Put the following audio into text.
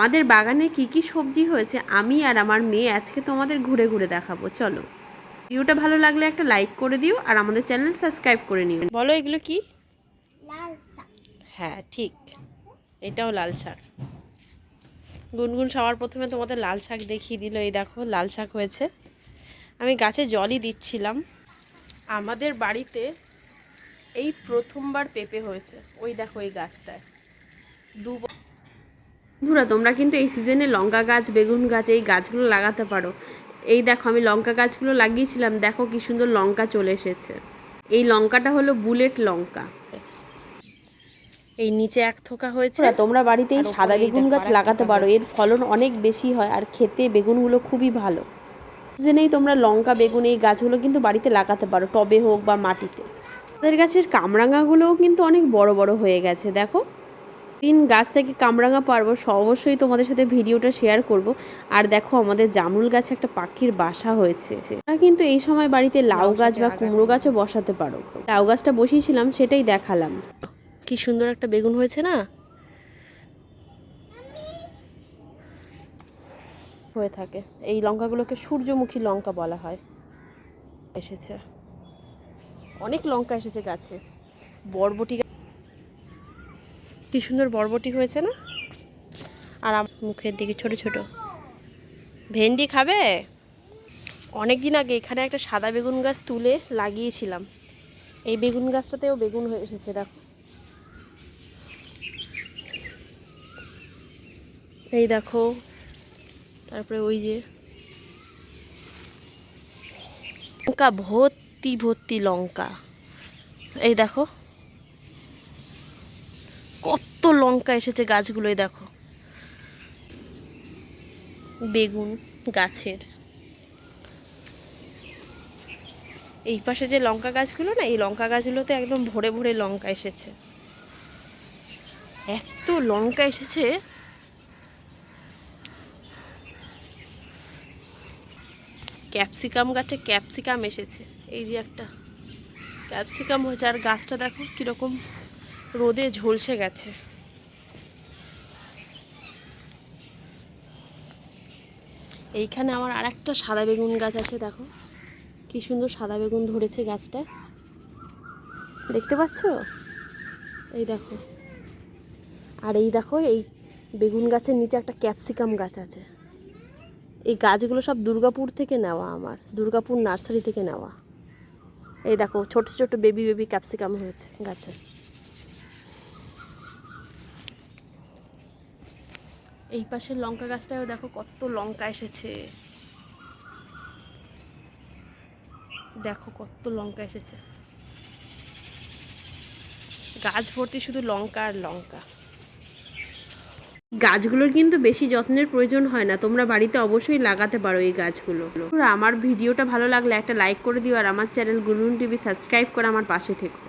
আমাদের বাগানে কি কি সবজি হয়েছে আমি আর আমার মেয়ে আজকে তোমাদের ঘুরে ঘুরে দেখাবো চলো। ভিডিওটা ভালো লাগলে একটা লাইক করে দিও আর আমাদের চ্যানেল সাবস্ক্রাইব করে নিও। বলো এগুলো কি? লাল হ্যাঁ ঠিক। এটাও লাল শাক। গুনগুন সবার প্রথমে তোমাদের লাল শাক দেখিয়ে দিল এই দেখো লাল শাক হয়েছে। আমি গাছে জলই দিচ্ছিলাম। আমাদের বাড়িতে এই প্রথমবার পেঁপে হয়েছে ওই দেখো এই গাছটায়। দু বন্ধুরা তোমরা কিন্তু এই সিজনে লঙ্কা গাছ বেগুন গাছ এই গাছগুলো লাগাতে পারো। এই দেখো আমি লঙ্কা গাছগুলো লাগিয়েছিলাম দেখো কি সুন্দর লঙ্কা চলে এসেছে। এই লঙ্কাটা হলো বুলেট লঙ্কা। এই নিচে এক থোকা হয়েছে। তোমরা বাড়িতে এই সাদা বেগুন গাছ লাগাতে পারো এর ফলন অনেক বেশি হয় আর খেতে বেগুনগুলো খুবই ভালো। সিজনেই তোমরা লঙ্কা বেগুন এই গাছগুলো কিন্তু বাড়িতে লাগাতে পারো টবে হোক বা মাটিতে। আমাদের গাছের কামরাঙাগুলোও কিন্তু অনেক বড় বড় হয়ে গেছে দেখো। দিন গাছ থেকে কামরাঙা পারব অবশ্যই তোমাদের সাথে ভিডিওটা শেয়ার করব। আর দেখো আমাদের জামরুল গাছে একটা পাখির বাসা হয়েছে। কিন্তু এই সময় বাড়িতে লাউ গাছ বা কুমড়ো গাছও বসাতে পারো। লাউ গাছটা বসিয়েছিলাম সেটাই দেখালাম। কি সুন্দর একটা বেগুন হয়েছে না? হয়ে থাকে। এই লঙ্কাগুলোকে সূর্যমুখী লঙ্কা বলা হয়। এসেছে। অনেক লঙ্কা এসেছে গাছে। বরবটি কি সুন্দর বরবটি হয়েছে না? আর মুখের দিকে ছোট ছোট। ভেন্ডি খাবে? অনেক দিন আগে এখানে একটা সাদা বেগুন গাছ তুলে লাগিয়েছিলাম। এই বেগুন গাছটাতেও বেগুন হয়ে এসেছে, দেখো। এই দেখো, তারপরে ওই যে লঙ্কা, ভর্তি ভর্তি লঙ্কা। এই দেখো কত লঙ্কা এসেছে গাছগুলোই দেখো। বেগুন গাছের। এই পাশে যে লঙ্কা গাছগুলো না, এই লঙ্কা গাছগুলোতে একদম ভরে ভরে লঙ্কা এসেছে। এত লঙ্কা এসেছে। ক্যাপসিকাম গাছে ক্যাপসিকাম এসেছে। এই যে একটা ক্যাপসিকাম হয়েছে, আর গাছটা দেখো কীরকম রোদে ঝলসে গেছে। এইখানে আমার আর একটা সাদা বেগুন গাছ আছে, দেখো। কি সুন্দর সাদা বেগুন ধরেছে গাছটা। দেখতে পাচ্ছ? এই দেখো। আর এই দেখো, এই বেগুন গাছের নিচে একটা ক্যাপসিকাম গাছ আছে। এই গাছগুলো সব দুর্গাপুর থেকে নেওয়া আমার, দুর্গাপুর নার্সারি থেকে নেওয়া। এই দেখো, ছোট ছোট বেবি বেবি ক্যাপসিকাম হয়েছে গাছে। এই পাশের লঙ্কা গাছটাও দেখো কত লঙ্কা এসেছে। দেখো কত লঙ্কা এসেছে। গাছ ভর্তি শুধু লঙ্কা আর লঙ্কা। গাছগুলোর কিন্তু বেশি যত্নের প্রয়োজন হয় না, তোমরা বাড়িতে অবশ্যই লাগাতে পারো এই গাছগুলো। আমার ভিডিওটা ভালো লাগলে একটা লাইক করে দিও আর আমার চ্যানেল গুলুন টিভি সাবস্ক্রাইব করে আমার পাশে থেকো।